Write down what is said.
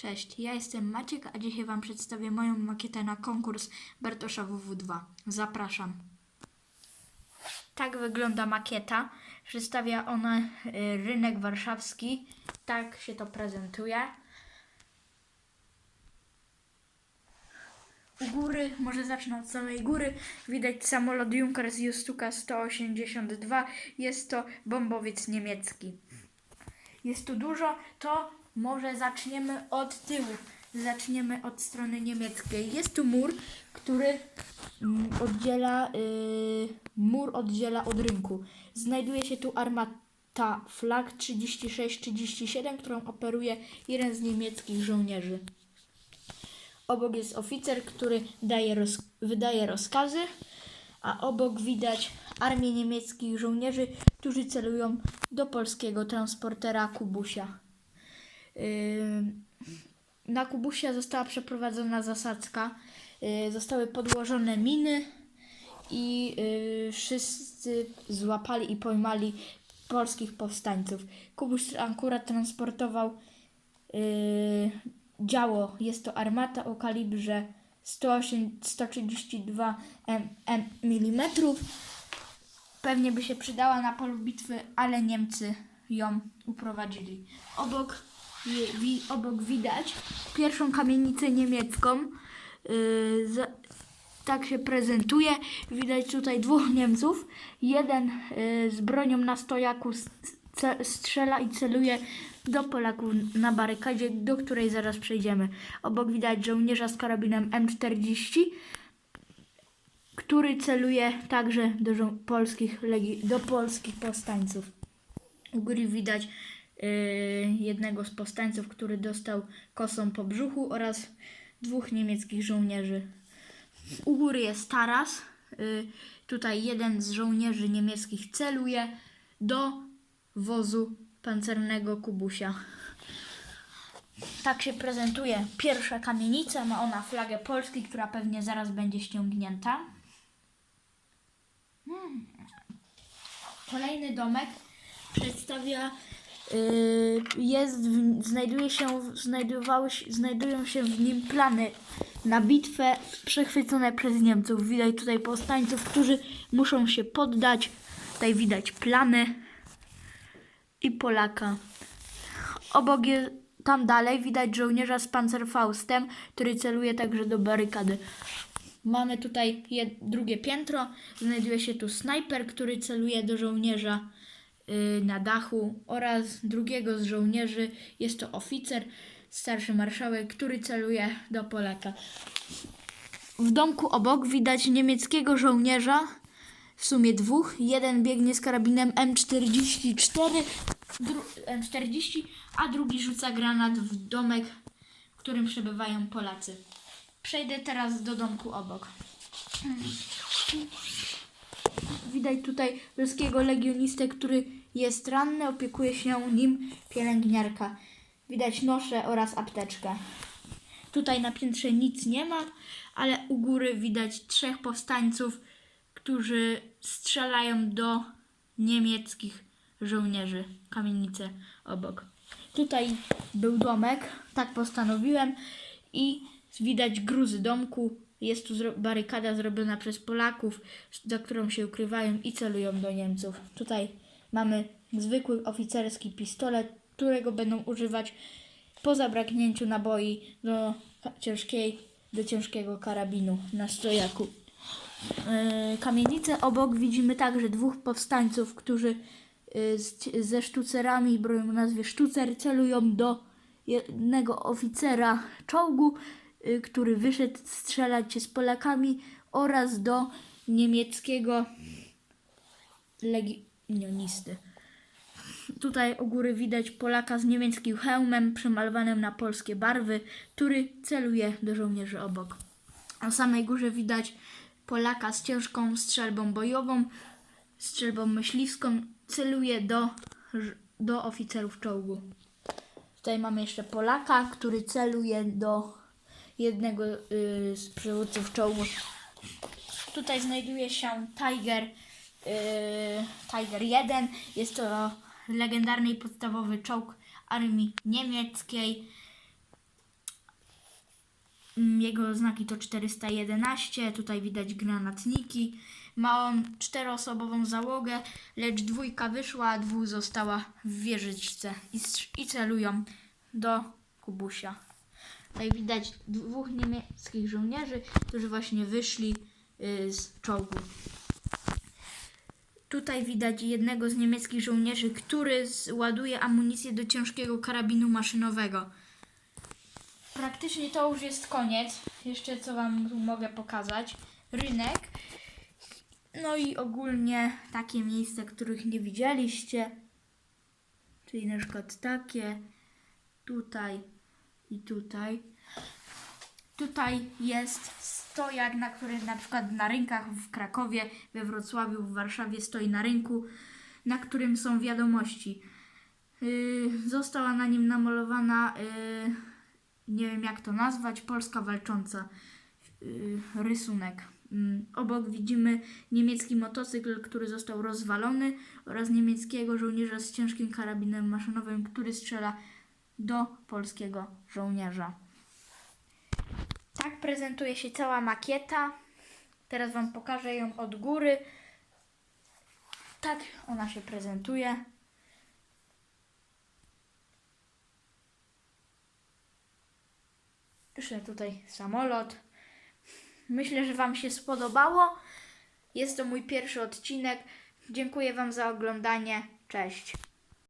Cześć, ja jestem Maciek, a dzisiaj Wam przedstawię moją makietę na konkurs Bartosza WW2. Zapraszam. Tak wygląda makieta. Przedstawia ona y, rynek warszawski. Tak się to prezentuje. U góry, może zacznę od samej góry, widać samolot Junkers Justuka 182. Jest to bombowiec niemiecki. Jest tu dużo, to może zaczniemy od tyłu. Zaczniemy od strony niemieckiej. Jest tu mur, który mm, oddziela, y, mur oddziela od rynku. Znajduje się tu armata flag 36-37, którą operuje jeden z niemieckich żołnierzy. Obok jest oficer, który daje roz, wydaje rozkazy, a obok widać armię niemieckich żołnierzy, którzy celują do polskiego transportera Kubusia. Na Kubusia została przeprowadzona zasadzka, yy, zostały podłożone miny i yy, wszyscy złapali i pojmali polskich powstańców. Kubuś akurat transportował yy, działo. Jest to armata o kalibrze 108, 132 mm. Pewnie by się przydała na polu bitwy, ale Niemcy ją uprowadzili. Obok, wi, obok widać pierwszą kamienicę niemiecką. Yy, za, tak się prezentuje. Widać tutaj dwóch Niemców. Jeden yy, z bronią na stojaku strzela i celuje do Polaków na barykadzie, do której zaraz przejdziemy. Obok widać żołnierza z karabinem M40, który celuje także do polskich, do polskich powstańców. U góry widać jednego z powstańców, który dostał kosą po brzuchu oraz dwóch niemieckich żołnierzy. U góry jest taras. Y, tutaj jeden z żołnierzy niemieckich celuje do wozu pancernego Kubusia. Tak się prezentuje pierwsza kamienica. Ma ona flagę Polski, która pewnie zaraz będzie ściągnięta. Hmm. Kolejny domek przedstawia y, jest w, znajduje się znajdowały, znajdują się w nim plany na bitwę przechwycone przez Niemców. Widać tutaj powstańców, którzy muszą się poddać. Tutaj widać plany i Polaka. Obok je, tam dalej widać żołnierza z Panzerfaustem, który celuje także do barykady. Mamy tutaj drugie piętro. Znajduje się tu snajper, który celuje do żołnierza na dachu oraz drugiego z żołnierzy. Jest to oficer, starszy marszałek, który celuje do Polaka. W domku obok widać niemieckiego żołnierza, w sumie dwóch. Jeden biegnie z karabinem M44, dru- M40, a drugi rzuca granat w domek, w którym przebywają Polacy. Przejdę teraz do domku obok. Widać tutaj ruskiego legionistę, który jest ranny, opiekuje się nim pielęgniarka. Widać noszę oraz apteczkę. Tutaj na piętrze nic nie ma, ale u góry widać trzech powstańców, którzy strzelają do niemieckich żołnierzy. Kamienice obok. Tutaj był domek, tak postanowiłem i widać gruzy domku. Jest tu zro- barykada zrobiona przez Polaków, za którą się ukrywają i celują do Niemców. Tutaj mamy zwykły oficerski pistolet, którego będą używać po zabraknięciu naboi do ciężkiej, do ciężkiego karabinu na stojaku. Yy, kamienicę obok widzimy także dwóch powstańców, którzy yy, z, ze sztucerami, bronią nazwie sztucer, celują do jednego oficera czołgu, który wyszedł strzelać się z Polakami oraz do niemieckiego legionisty. Tutaj u góry widać Polaka z niemieckim hełmem przemalowanym na polskie barwy, który celuje do żołnierzy obok. Na samej górze widać Polaka z ciężką strzelbą bojową, strzelbą myśliwską, celuje do, do oficerów czołgu. Tutaj mamy jeszcze Polaka, który celuje do jednego y, z przywódców czołgu. Tutaj znajduje się Tiger, y, Tiger 1. Jest to legendarny i podstawowy czołg armii niemieckiej. Mm, Jego oznaki to 411. Tutaj widać granatniki. Ma on czteroosobową załogę, lecz dwójka wyszła, a dwóch została w wieżyczce i, i celują do Kubusia. Tutaj widać dwóch niemieckich żołnierzy, którzy właśnie wyszli y, z czołgu. Tutaj widać jednego z niemieckich żołnierzy, który ładuje amunicję do ciężkiego karabinu maszynowego. Praktycznie to już jest koniec. Jeszcze co Wam tu mogę pokazać. Rynek. No i ogólnie takie miejsca, których nie widzieliście. Czyli na przykład takie. Tutaj i tutaj. Tutaj jest stojak, na który na przykład na rynkach w Krakowie, we Wrocławiu, w Warszawie stoi na rynku, na którym są wiadomości. Yy, została na nim namalowana, yy, nie wiem jak to nazwać, Polska walcząca. Yy, rysunek. Yy, obok widzimy niemiecki motocykl, który został rozwalony oraz niemieckiego żołnierza z ciężkim karabinem maszynowym, który strzela do polskiego żołnierza. Tak prezentuje się cała makieta. Teraz Wam pokażę ją od góry. Tak ona się prezentuje. Jeszcze tutaj samolot. Myślę, że Wam się spodobało. Jest to mój pierwszy odcinek. Dziękuję Wam za oglądanie. Cześć.